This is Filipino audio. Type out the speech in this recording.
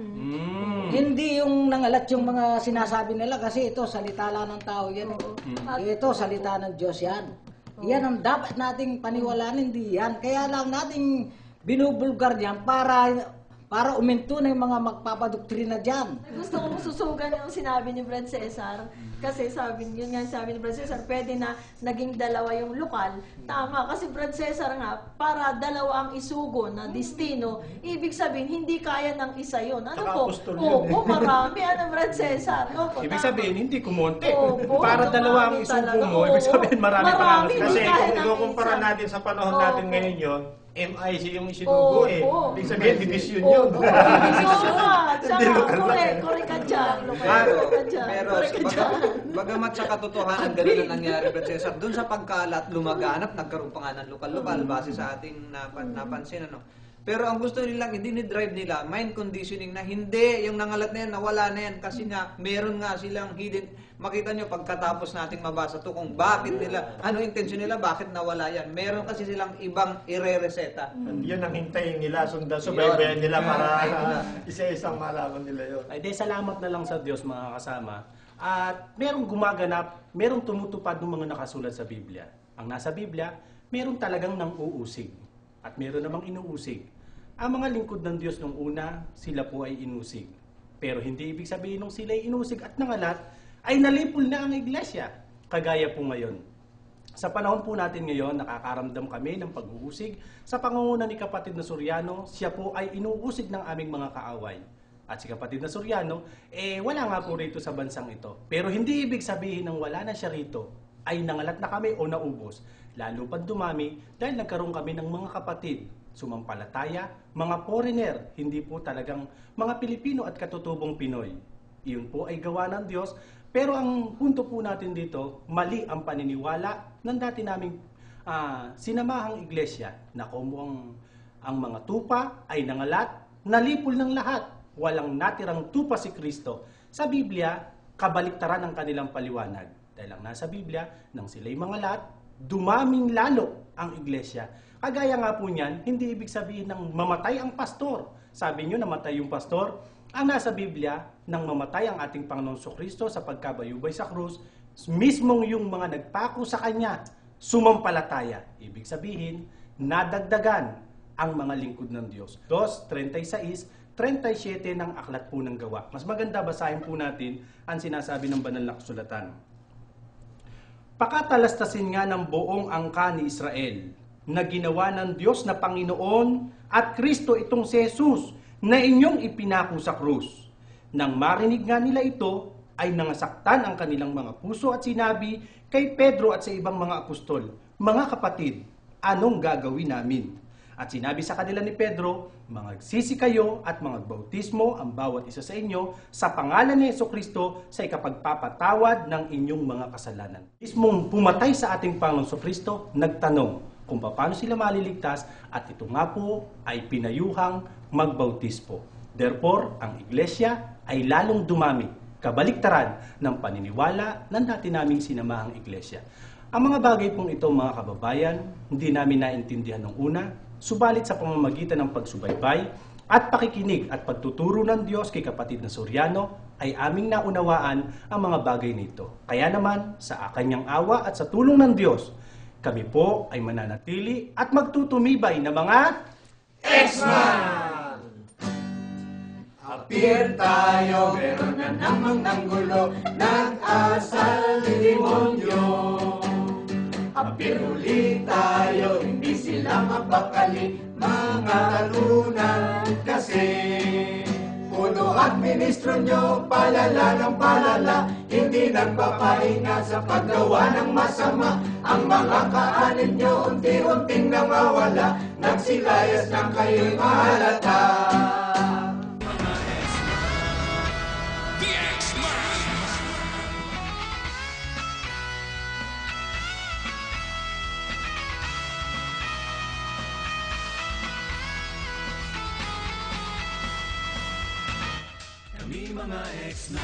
Mm. Hindi yung nangalat yung mga sinasabi nila kasi ito salita lang ng tao yan. eh. Ito salita ng Diyos yan. Yan ang dapat nating paniwalaan, hindi yan. Kaya lang nating binubulgar yan para para uminto na yung mga magpapadoktrina dyan. Gusto kong susugan yung sinabi ni Brad Cesar. Kasi sabi, yun nga sabi ni Brad Cesar, pwede na naging dalawa yung lokal. Tama, kasi Brad Cesar nga, para dalawa ang isugo na destino, ibig sabihin, hindi kaya ng isa yun. Ano Saka po? apostol yun Opo, eh. marami. Ano Brad Cesar? Opo, Ibig tama. sabihin, hindi kumonte. Opo, Para dalawa ang isugo talaga. mo, ibig Oo. sabihin marami, Marami, pa hindi Kasi kaya kung ng ikukumpara natin sa panahon natin ngayon yun, MIC yung isinugo eh. Opo. Ibig sabihin, division Oo, yun. oo, division nga. Tsaka, correct, correct ka dyan. Pero, Correct ka dyan. pero Correct ka baga, bagamat sa katotohanan ganun ang nangyari, Brad Cesar, doon sa pagkalat, lumaganap, nagkaroon pa nga ng lokal-lokal base sa ating napan, napansin. Ano. Pero ang gusto nilang, hindi ni-drive nila, mind conditioning na hindi, yung nangalat na yan, nawala na yan. Kasi nga, meron nga silang hidden. Makita nyo, pagkatapos nating mabasa to kung bakit nila, ano intensyon nila, bakit nawala yan. Meron kasi silang ibang ire-reseta. Yun ang hintayin nila, sundan, subaybayan nila para isa-isang malaman nila yun. Ay, di, salamat na lang sa Diyos mga kasama. At merong gumaganap, merong tumutupad ng mga nakasulat sa Biblia. Ang nasa Biblia, meron talagang nang uusig. At meron namang inuusig. Ang mga lingkod ng Diyos nung una, sila po ay inusig. Pero hindi ibig sabihin nung sila ay inusig at nangalat, ay nalipol na ang iglesia. Kagaya po ngayon. Sa panahon po natin ngayon, nakakaramdam kami ng pag-uusig. Sa pangunguna ni kapatid na Soriano, siya po ay inuusig ng aming mga kaaway. At si kapatid na Soriano, eh wala nga po rito sa bansang ito. Pero hindi ibig sabihin ng wala na siya rito, ay nangalat na kami o naubos. Lalo pa dumami dahil nagkaroon kami ng mga kapatid, sumampalataya, mga foreigner, hindi po talagang mga Pilipino at katutubong Pinoy. Iyon po ay gawa ng Diyos. Pero ang punto po natin dito, mali ang paniniwala ng dati naming ah, sinamahang iglesia na kung ang, ang mga tupa ay nangalat, nalipol ng lahat. Walang natirang tupa si Kristo. Sa Biblia, kabaliktaran ang kanilang paliwanag. Dahil ang nasa Biblia, nang sila'y mangalat, dumaming lalo ang iglesia. Kagaya nga po niyan, hindi ibig sabihin ng mamatay ang pastor. Sabi niyo namatay yung pastor. Ang nasa Biblia, nang mamatay ang ating Panginoon Kristo sa pagkabayubay sa krus, mismong yung mga nagpako sa Kanya, sumampalataya. Ibig sabihin, nadagdagan ang mga lingkod ng Diyos. 2.36, 37 ng aklat po ng gawa. Mas maganda basahin po natin ang sinasabi ng banal na kasulatan. Pakatalastasin nga ng buong angka ni Israel na ginawa ng Diyos na Panginoon at Kristo itong si Jesus na inyong ipinako sa krus. Nang marinig nga nila ito, ay nangasaktan ang kanilang mga puso at sinabi kay Pedro at sa ibang mga apostol, Mga kapatid, anong gagawin namin? At sinabi sa kanila ni Pedro, Mangagsisi kayo at mangagbautismo ang bawat isa sa inyo sa pangalan ni Yeso Kristo sa ikapagpapatawad ng inyong mga kasalanan. Mismong pumatay sa ating Panginoon Kristo, nagtanong kung paano sila maliligtas at ito nga po ay pinayuhang magbautispo. Therefore, ang iglesia ay lalong dumami, kabaliktaran ng paniniwala ng dati naming sinamahang iglesia. Ang mga bagay pong ito mga kababayan, hindi namin naintindihan nung una, subalit sa pamamagitan ng pagsubaybay at pakikinig at pagtuturo ng Diyos kay kapatid na Soriano, ay aming naunawaan ang mga bagay nito. Kaya naman, sa kanyang awa at sa tulong ng Diyos, kami po ay mananatili at magtutumibay na mga Appear tayo, meron na namang nanggulo, nag-asal demonyo. Appear ulit tayo, sila mapakali, mga talunan kasi. Puno at ministro nyo, palala ng palala, hindi nagpapahinga sa paggawa ng masama. Ang mga kaanin nyo, unti-unting nawawala, nagsilayas ng kayo'y mahalata. mga ex na